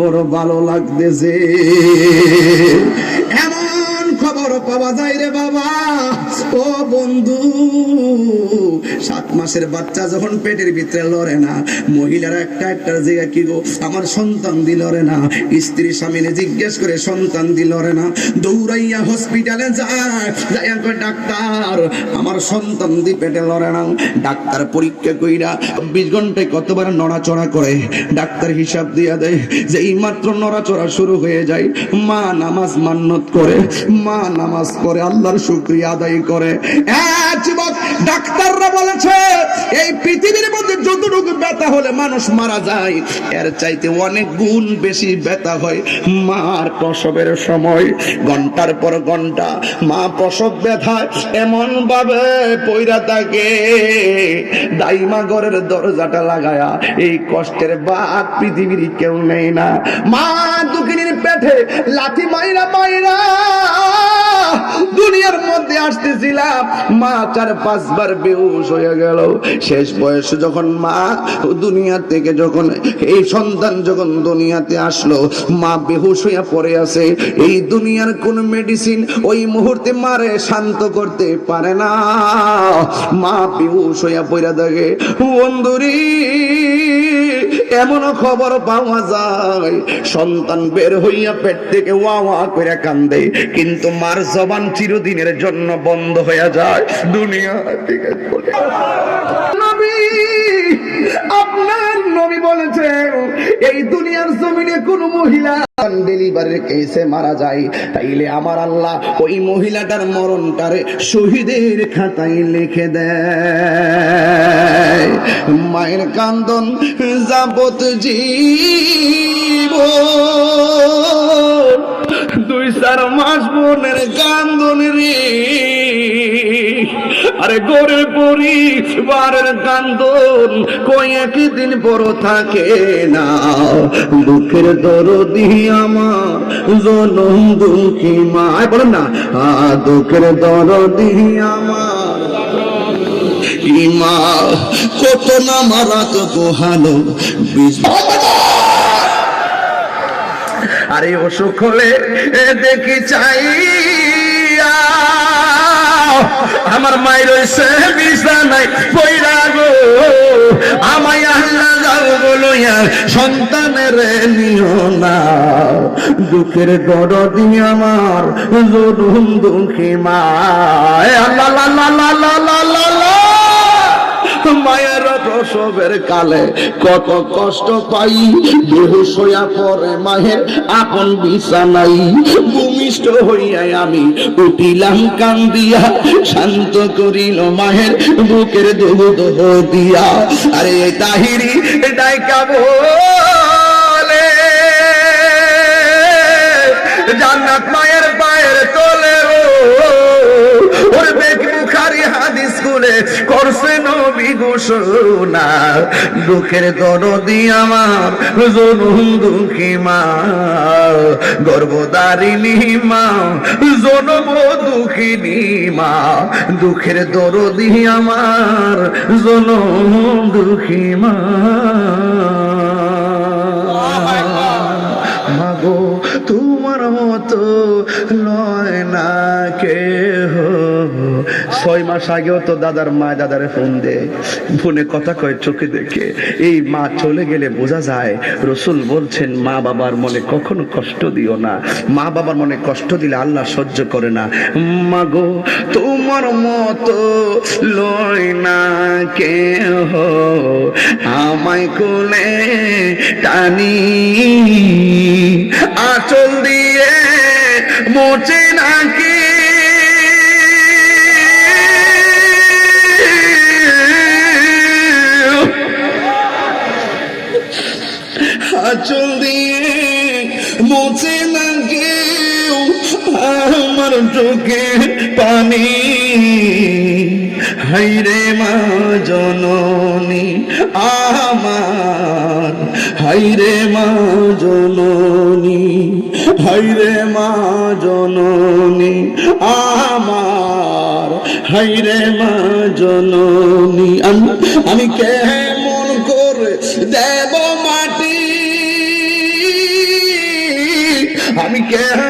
বড় ভালো লাগতেছে। এমন খবর পাওয়া যায় রে বাবা। ও বন্ধু, সাত মাসের বাচ্চা যখন পেটের ভিতরে লড়ে না, মহিলারা একটা একটা জায়গা কি গো? আমার সন্তান দিল রে না, স্ত্রী স্বামীনে জিজ্ঞেস করে সন্তান দিল রে না। দৌড়াইয়া হসপিটালে যায় কয়, ডাক্তার, আমার সন্তান দি পেটে লড়ে না। ডাক্তার পরীক্ষা কইরা চব্বিশ ঘন্টায় কতবার নড়াচড়া করে। ডাক্তার হিসাব দিয়া দেয় যে এই মাত্র নড়াচড়া শুরু হয়ে যায়। মা নামাজ মান্নত করে, মা নামাজ করে আল্লাহর শুক্রিয়া আদায় করে। এক যুবক, ডাক্তাররা বলেছে, এই পৃথিবীর মধ্যে যতটুকু ব্যথা হলে মানুষ মারা যায়, এর চাইতে অনেক গুণ বেশি ব্যথা হয় মার প্রসবের সময়। ঘণ্টার পর ঘণ্টা মা প্রসব ব্যথায় এমন ভাবে পইরা থাকে, দাইমা ঘরের দরজাটা লাগায়া এই কষ্টের বাদ পৃথিবীর কেউ নেই না। মা দুঃখিনীর পেটে লাথি মাইরা মাইরা দুনিয়ার মধ্যে আসতেছিলাম মা চার পাঁচবার বেহুশ হয়ে গেল। শেষ বয়সে যখন মা দুনিয়া থেকে যখন, এই সন্তান যখন দুনিয়াতে আসলো, মা বেহুশ হইয়া পড়ে আছে। এই দুনিয়ার কোন মেডিসিন ওই মুহূর্তে মারে শান্ত করতে পারে না। মা বেহুশ হইয়া পড়ে থাকে। বন্ধুরি এমন খবর পাওয়া যায়, সন্তান বের হইয়া পেট থেকে ওয়া ওয়া করে কান্দে। কিন্তু মার জবান চিরদিনের জন্য বন্ধ হয়ে যায় দুনিয়া চলে। আপনার নবী বলেছেন, এই দুনিয়ার জমিনে কোন মহিলা ডেলিভারির কেসে মারা যায়। তাইলে আমার আল্লাহ ওই মহিলাটার শহীদের খাতায় লিখে দেয়। মায়ের কান্দন যাবত জীব দুই চার মাস বোনের কান্দন রে। আরে গড়ে পড়ি বারের কান্দন কই একদিন বড় থাকে না। দুঃখের দরদি আমার জনম দুঃখী মা। বলেন না। দুঃখের দরদি আমার। ইমা কত না মারা তো গোহালো আরে অসুখ হলে দেখি চাই আমার মায়ের রয়েছে বিছানায় পয়রা গো। আমায় আল্লাহ যাও বলো সন্তানের নিও না। দুঃখের দরদি আমার জরুম দুঃখী মা আল্লাহ লা লা লা লা লা লা মায়ের প্রসবের কালে কত কষ্ট পাই। বেহুশ হইয়া পরে মায়ের আপন বিছানাই ভূমিষ্ঠ হইয়া আমি উঠিলাম কান্দিয়া, শান্ত করিল মায়ের বুকের দুধ দিয়া আরে তাহিরি, ডাইকা বলে, জান্নাত মায়ের ঘোষণা দুঃখের দরদি আমার জনুম দুঃখী মা গর্ভদারিণী মা, জনম দুঃখিনী মা, দুঃখের দরদি আমার জনম দুঃখী মা। মাগো, তোমার মতো নয় না কে? ছয় মাস আগেও তো দাদার মা দাদারে ফোন দে। ফোনে কথা কয়, চোখে দেখে। এই মা চলে গেলে বোঝা যায়, রসুল বলছেন, মা বাবার মনে কখনো কষ্ট দিও না। মা বাবার মনে কষ্ট দিলে আল্লাহ সহ্য করে না। মাগো তোমার মতো লয় না কে আমায় কোলে টানি। আচল দিয়ে মোচে নাকি আমার চোখে পানি। হাইরে মা জননী, আমার। হাইরে মা জননী হাইরে মা জননী, আমার। হাইরে মা জননী আমি কেমন করে দেব মাটি? আমি কেমন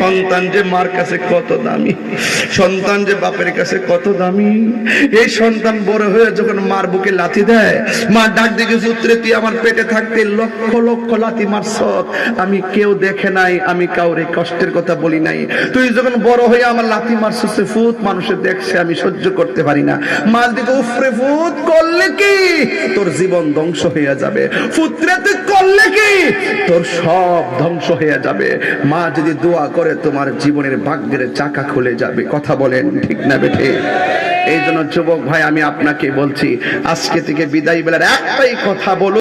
সন্তান যে মার কাছে কত দামি, সন্তান যে বাপের কাছে কত দামি। এই সন্তান বড় হয়ে যখন মার বুকে লাথি দেয়, মা ডাক দিকে সূত্রে তুই আমার পেটে থাকতে লক্ষ লক্ষ লাথি মারছ। আমি কেউ দেখে নাই, আমি কাউরে কষ্টের কথা বলি নাই। তুই যখন বড় হয়ে আমার লাথি মারছ, সে ফুত মানুষে দেখছে, আমি সহ্য করতে পারি না। মার দিকে উফরে ফুত করলে কি? তোর জীবন ধ্বংস হয়ে যাবে। ফুত্রে, তুই করলে কি? তোর সব ধ্বংস হয়ে যাবে। মা যদি দোয়া করে তোমার জীবনের ভাগ্যের চাকা খুলে যাবে। কথা বলেন ঠিক না বেঠে? এই জন্য যুবক ভাই, আমি আপনাকে বলছি, আজকে থেকে বিদায় বেলার একটাই কথা বলুন।